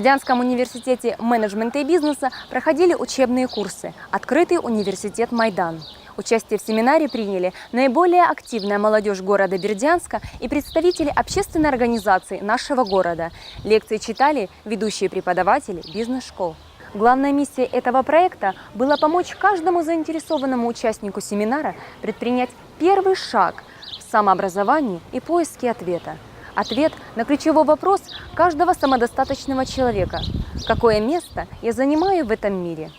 Бердянском университете менеджмента и бизнеса проходили учебные курсы «Открытый университет Майдан». Участие в семинаре приняли наиболее активная молодежь города Бердянска и представители общественной организации нашего города. Лекции читали ведущие преподаватели бизнес-школ. Главная миссия этого проекта была помочь каждому заинтересованному участнику семинара предпринять первый шаг в самообразовании и поиске ответа. Ответ на ключевой вопрос каждого самодостаточного человека. Какое место я занимаю в этом мире?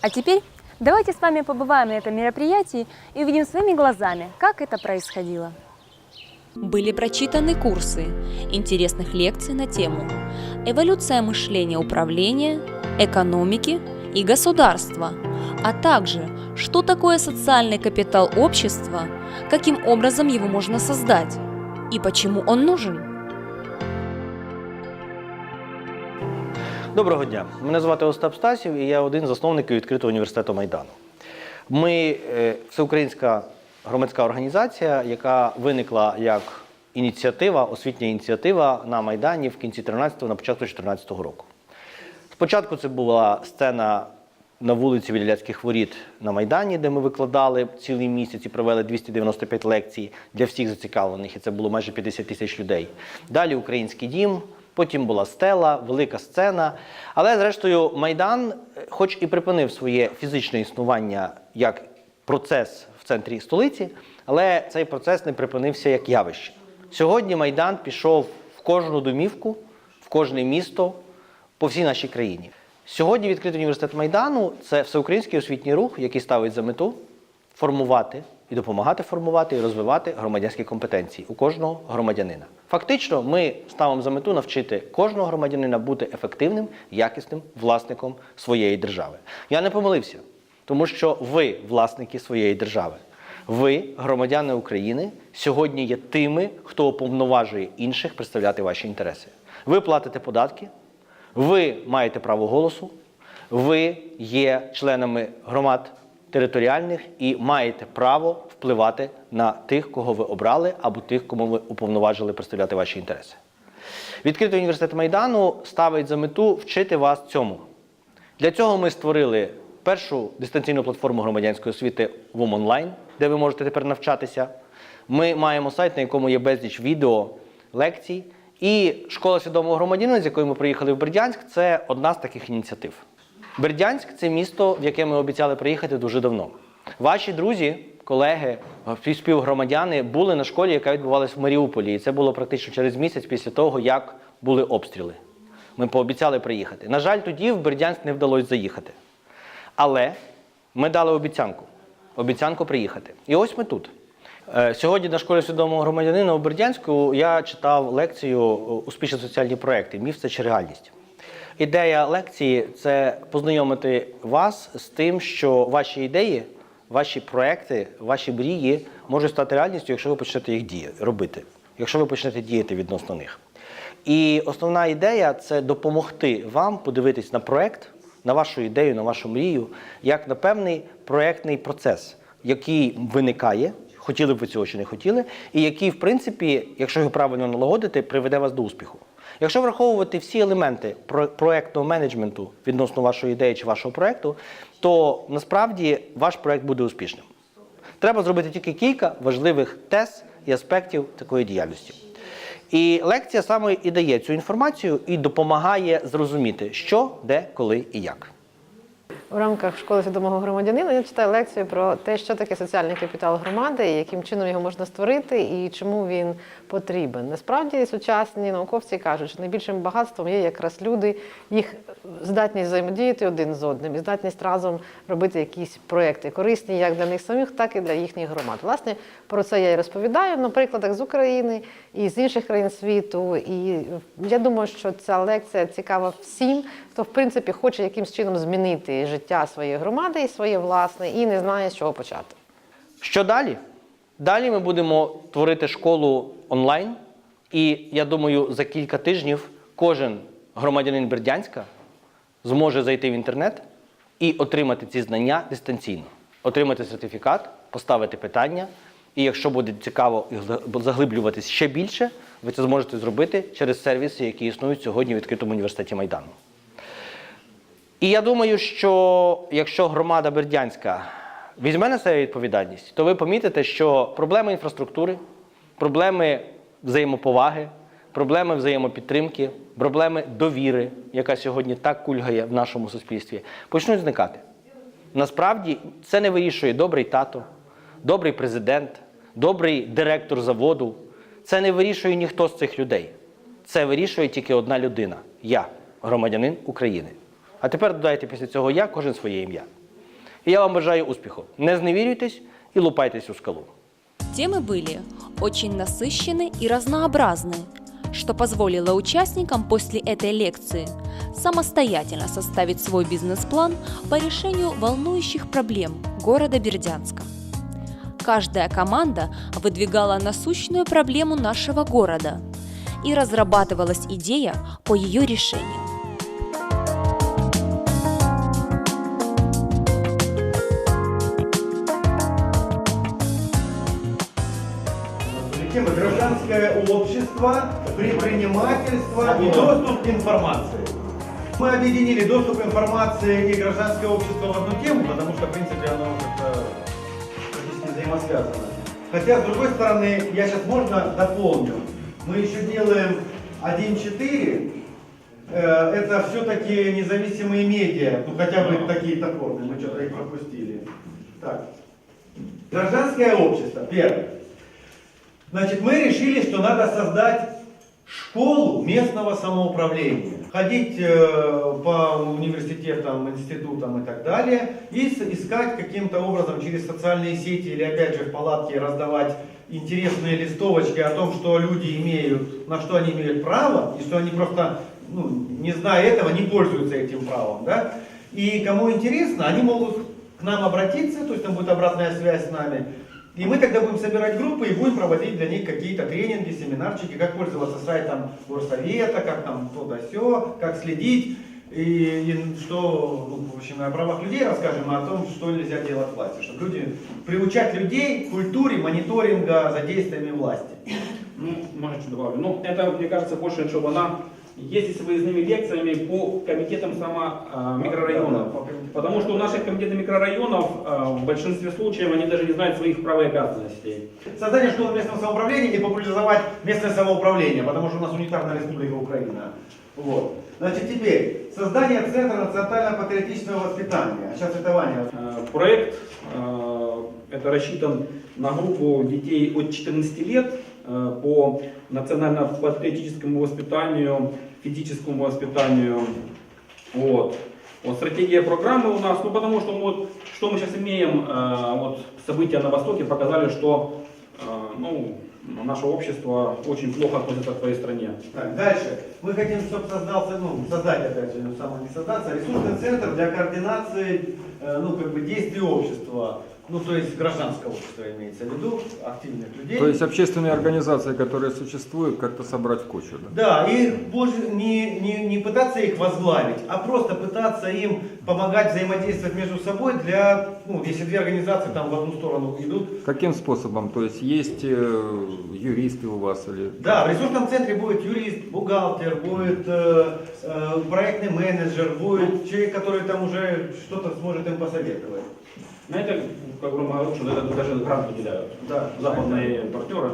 А теперь давайте с вами побываем на этом мероприятии и увидим своими глазами, как это происходило. Были прочитаны курсы интересных лекций на тему «Эволюция мышления управления», «Экономики» и «Государства», а также «Что такое социальный капитал общества», «Каким образом его можно создать» и «Почему он нужен». Доброго дня. Мене звати Остап Стасів і я один з засновників відкритого університету Майдану. Ми е, всеукраїнська громадська організація, яка виникла як ініціатива, освітня ініціатива на Майдані в кінці 13-го, на початку 14-го року. Спочатку це була сцена на вулиці Вілляцьких воріт на Майдані, де ми викладали цілий місяць і провели 295 лекцій для всіх зацікавлених, і це було майже 50 тисяч людей. Далі Український дім, потім була стела, велика сцена. Але, зрештою, Майдан, е, хоч і припинив своє фізичне існування як процес в центрі столиці, але цей процес не припинився як явище. Сьогодні Майдан пішов в кожну домівку, в кожне місто по всій нашій країні. Сьогодні відкритий університет Майдану це всеукраїнський освітній рух, який ставить за мету формувати і допомагати формувати і розвивати громадянські компетенції у кожного громадянина. Фактично, ми ставимо за мету навчити кожного громадянина бути ефективним, якісним власником своєї держави. Я не помилився, тому що ви власники своєї держави. Ви, громадяни України, сьогодні є тими, хто уповноважує інших представляти ваші інтереси. Ви платите податки, ви маєте право голосу, ви є членами громад територіальних і маєте право впливати на тих, кого ви обрали, або тих, кому ви уповноважили представляти ваші інтереси. Відкритий університет Майдану ставить за мету вчити вас цьому. Для цього ми створили першу дистанційну платформу громадянської освіти онлайн, де ви можете тепер навчатися. Ми маємо сайт, на якому є безліч відео, лекцій. І школа свідомого громадянина, з якою ми приїхали в Бердянськ, це одна з таких ініціатив. Бердянськ це місто, в яке ми обіцяли приїхати дуже давно. Ваші друзі, колеги, співгромадяни були на школі, яка відбувалася в Маріуполі. І це було практично через місяць після того, як були обстріли. Ми пообіцяли приїхати. На жаль, тоді в Бердянськ не вдалося заїхати. Але ми дали обіцянку. Обіцянку приїхати. І ось ми тут. Е, Сьогодні на школі свідомого громадянина у Бердянську я читав лекцію Успішні соціальні проекти Міф це чи реальність. Ідея лекції це познайомити вас з тим, що ваші ідеї, ваші проекти, ваші мрії можуть стати реальністю, якщо ви почнете їх діяти, робити, якщо ви почнете діяти відносно них. І основна ідея це допомогти вам подивитись на проект, на вашу ідею, на вашу мрію, як на певний проектний процес, який виникає, хотіли б ви цього чи не хотіли, і який, в принципі, якщо його правильно налагодити, приведе вас до успіху. Якщо враховувати всі елементи про- проектного менеджменту відносно вашої ідеї чи вашого проекту, то насправді ваш проект буде успішним. Треба зробити тільки кілька важливих тез і аспектів такої діяльності. І лекція саме і дає цю інформацію і допомагає зрозуміти, що, де, коли і як. У рамках школи свідомого громадянина я читаю лекцію про те, що таке соціальний капітал громади, яким чином його можна створити і чому він потрібен. Насправді сучасні науковці кажуть, що найбільшим багатством є якраз люди, їх здатність взаємодіяти один з одним і здатність разом робити якісь проекти корисні як для них самих, так і для їхніх громад. Власне, про це я і розповідаю на прикладах з України і з інших країн світу. І я думаю, що ця лекція цікава всім, хто в принципі хоче якимось чином змінити життя своєї громади і своє власне, і не знає, з чого почати. Що далі? Далі ми будемо творити школу онлайн, і я думаю, за кілька тижнів кожен громадянин Бердянська зможе зайти в інтернет і отримати ці знання дистанційно, отримати сертифікат, поставити питання І якщо буде цікаво заглиблюватись ще більше, ви це зможете зробити через сервіси, які існують сьогодні в відкритому університеті Майдану. І я думаю, що якщо громада Бердянська візьме на себе відповідальність, то ви помітите, що проблеми інфраструктури, проблеми взаємоповаги, проблеми взаємопідтримки, проблеми довіри, яка сьогодні так кульгає в нашому суспільстві, почнуть зникати. Насправді це не вирішує добрий тато, добрий президент, добрий директор заводу. Це не вирішує ніхто з цих людей. Це вирішує тільки одна людина я, громадянин України. А тепер додайте після цього я кожен своє ім'я. І я вам бажаю успіху. Не зневірюйтесь і лупайтесь у скалу. Темы были очень насыщенны и разнообразны, что позволило участникам после этой лекции самостоятельно составить свой бизнес-план по решению волнующих проблем города Бердянска. Каждая команда выдвигала насущную проблему нашего города и разрабатывалась идея по ее решению. Тема гражданское общество, предпринимательство и доступ к информации. Мы объединили доступ к информации и гражданское общество в одну тему, потому что, в принципе, оно как-то практически взаимосвязано. Хотя, с другой стороны, я сейчас можно дополню. Мы еще делаем 1.4, Э, это все-таки независимые медиа, ну хотя бы такие топорные, мы что-то их пропустили. Так. Гражданское общество, первое. Значит, мы решили, что надо создать школу местного самоуправления. Ходить э, по университетам, институтам и так далее. И искать каким-то образом через социальные сети или опять же в палатке раздавать интересные листовочки о том, что люди имеют, на что они имеют право, и что они просто, ну, не зная этого, не пользуются этим правом. Да? И кому интересно, они могут к нам обратиться, то есть там будет обратная связь с нами. И мы тогда будем собирать группы и будем проводить для них какие-то тренинги, семинарчики, как пользоваться сайтом горсовета, как там то да сё, как следить. И, и что, ну, в общем, о правах людей расскажем, а о том, что нельзя делать власти. Чтобы люди, приучать людей к культуре мониторинга за действиями власти. Ну, может, что добавлю. Ну, это, мне кажется, больше, чтобы она ездит с выездными лекциями по комитетам само а, микрорайонов. Потому что у наших комитетов микрорайонов а, в большинстве случаев они даже не знают своих прав и обязанностей. Создание школы местного самоуправления и популяризовать местное самоуправление, потому что у нас унитарная республика Украина. Вот. Значит, теперь создание Центра национально-патриотичного воспитания. А сейчас это Ваня. Э, Проект э, это рассчитан на группу детей от 14 лет э, по национально-патриотическому воспитанию, физическому воспитанию. Вот. Вот стратегия программы у нас, ну потому что вот, что мы сейчас имеем, э, вот события на Востоке показали, что э, ну, наше общество очень плохо относится к своей стране. Так, дальше. Мы хотим, чтобы создался, ну, создать, опять же, ну, самое не создаться, ресурсный центр для координации, э, ну, как бы действий общества. Ну, то есть гражданского общества имеется в виду, активных людей. То есть общественные организации, которые существуют, как-то собрать в кучу. Да? Да, и больше не, не, не пытаться их возглавить, а просто пытаться им помогать взаимодействовать между собой для, ну, если две организации там в одну сторону идут. Каким способом? То есть есть э, юристы у вас или... Да, в ресурсном центре будет юрист, бухгалтер, будет э, э, проектный менеджер, будет человек, который там уже что-то сможет им посоветовать. На это, как бы говорю, что это даже грант выделяют. Да. Западные партнеры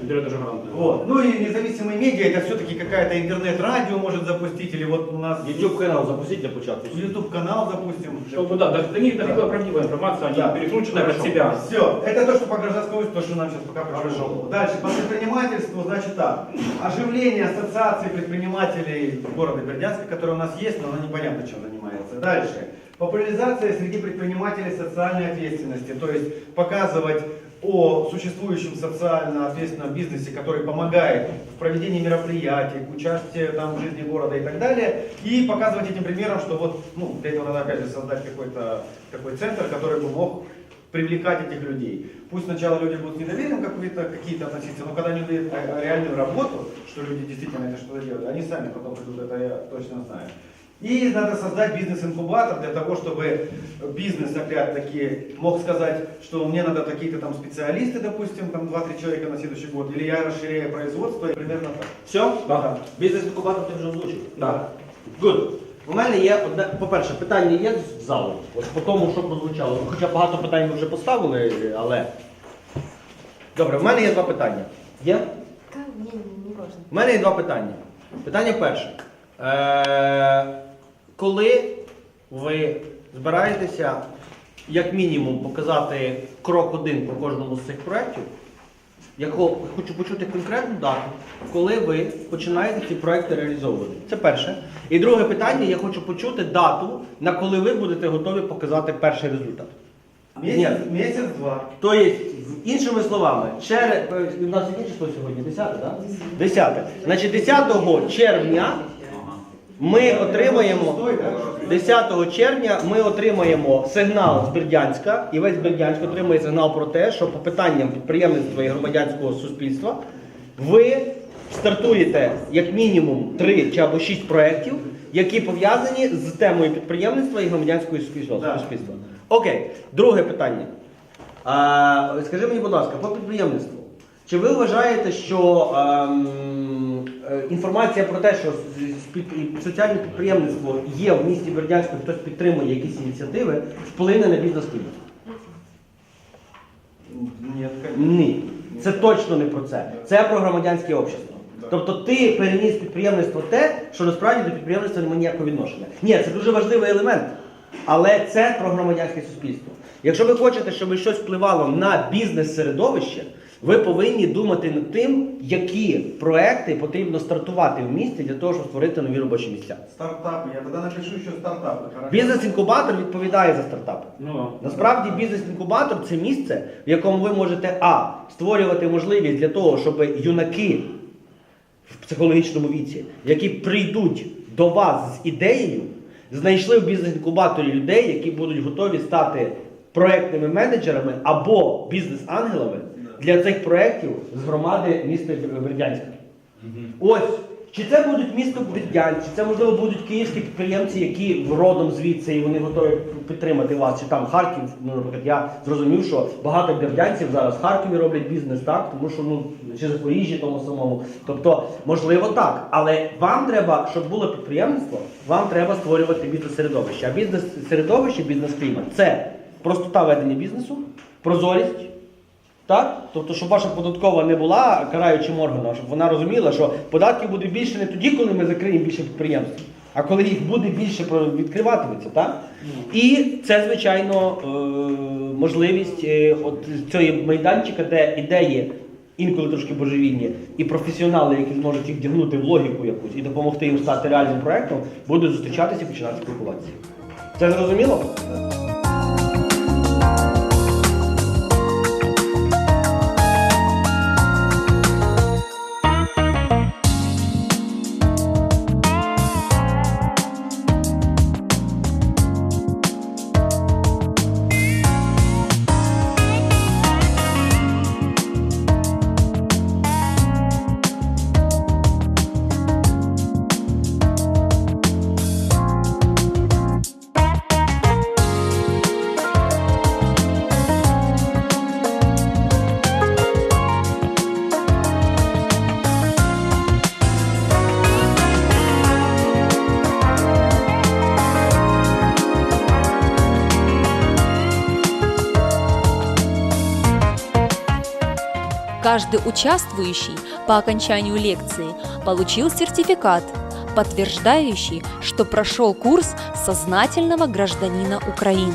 выделяют даже гранты. Вот. Ну и независимые медиа, это все-таки какая-то интернет-радио может запустить, или вот у нас YouTube канал запустіть для початку. YouTube канал запустим. Чтобы, да, до, них доходила правдивая информация, а Да. под Хорошо. себя. Все, это то, что по гражданскому то, что нам сейчас пока пришло. Дальше, по предпринимательству, значит так. Оживление ассоциации предпринимателей города Бердянска, которая у нас есть, но она непонятно чем занимается. Дальше. Популяризация среди предпринимателей социальной ответственности, то есть показывать о существующем социально ответственном бизнесе, который помогает в проведении мероприятий, участии там, в жизни города и так далее, и показывать этим примером, что вот, ну, для этого надо опять же создать какой-то такой центр, который бы мог привлекать этих людей. Пусть сначала люди будут недоверием какие-то какие относиться, но когда они увидят э, реальную работу, что люди действительно это что-то делают, они сами потом придут, это я точно знаю. И надо создать бизнес-инкубатор для того, чтобы бизнес, опять-таки, мог сказать, что мне надо такие-то там специалисты, допустим, там 2-3 человека на следующий год, или я расширяю производство, и примерно так. Все? Да. Бізнес-інкубатор ти вже озвучив? Да. Good. У мене є одне, по-перше, питання є з залу. Ось по тому, що прозвучало. Ну, Хоча багато питань ви вже поставили, але. Добре, в мене є два питання. Є? Та ні, не важно. У мене є два питання. Питання перше. Е, коли ви збираєтеся, як мінімум, показати крок один по кожному з цих проєктів, я хочу почути конкретну дату, коли ви починаєте ці проекти реалізовувати. Це перше. І друге питання, я хочу почути дату, на коли ви будете готові показати перший результат. Месяц, месяц-два. Тобто, іншими словами, чере... у нас яке число сьогодні? 10, так? 10. Значить, 10 червня ми отримаємо 10 червня ми отримаємо сигнал з Бердянська, і весь Бердянськ отримує сигнал про те, що по питанням підприємництва і громадянського суспільства ви стартуєте як мінімум 3 чи або 6 проєктів, які пов'язані з темою підприємництва і громадянського суспільства. Суспільства. Окей, друге питання. А, скажи мені, будь ласка, по підприємництву. Чи ви вважаєте, що ем, е, інформація про те, що з- з- соціальне підприємництво є в місті Бердянську, хтось підтримує якісь ініціативи, вплине на бізнес-клімат? Нет, конечно. Ні. Це точно не про це. Це про громадянське общество. Тобто ти переніс підприємництво те, що насправді до підприємництва немає ніякого відношення. Ні, це дуже важливий елемент. Але це про громадянське суспільство. Якщо ви хочете, щоб щось впливало на бізнес-середовище, ви повинні думати над тим, які проекти потрібно стартувати в місті для того, щоб створити нові робочі місця. Стартапы. Я тогда напишу стартапы. хорошо? Бізнес-інкубатор відповідає за стартапи. Ну, Насправді бізнес-інкубатор це місце, в якому ви можете а. створювати можливість для того, щоб юнаки в психологічному віці, які прийдуть до вас з ідеєю, знайшли в бізнес-інкубаторі людей, які будуть готові стати проектними менеджерами або бізнес-ангелами для цих проєктів з громади міста Бердянська. Ось. Чи це будуть місто Бердянськ, чи це можливо будуть київські підприємці, які родом звідси і вони готові підтримати вас, чи там Харків, ну, наприклад, я зрозумів, що багато бердянців зараз в Харкові роблять бізнес, так, тому що ну чи Запоріжжі тому самому. Тобто, можливо, так. Але вам треба, щоб було підприємництво, вам треба створювати бізнес-середовище. А бізнес-середовище, бізнес-клімат це простота ведення бізнесу, прозорість. Так? Тобто, щоб ваша податкова не була караючим органом, щоб вона розуміла, що податків буде більше не тоді, коли ми закриємо більше підприємств, а коли їх буде більше відкриватиметься. Так? І це, звичайно, е, можливість е, от цієї майданчика, де ідеї інколи трошки божевільні, і професіонали, які зможуть їх вдягнути в логіку якусь і допомогти їм стати реальним проєктом, будуть зустрічатися і починати спілкуватися. Це зрозуміло? Каждый участвующий по окончанию лекции получил сертификат, подтверждающий, что прошел курс сознательного гражданина Украины.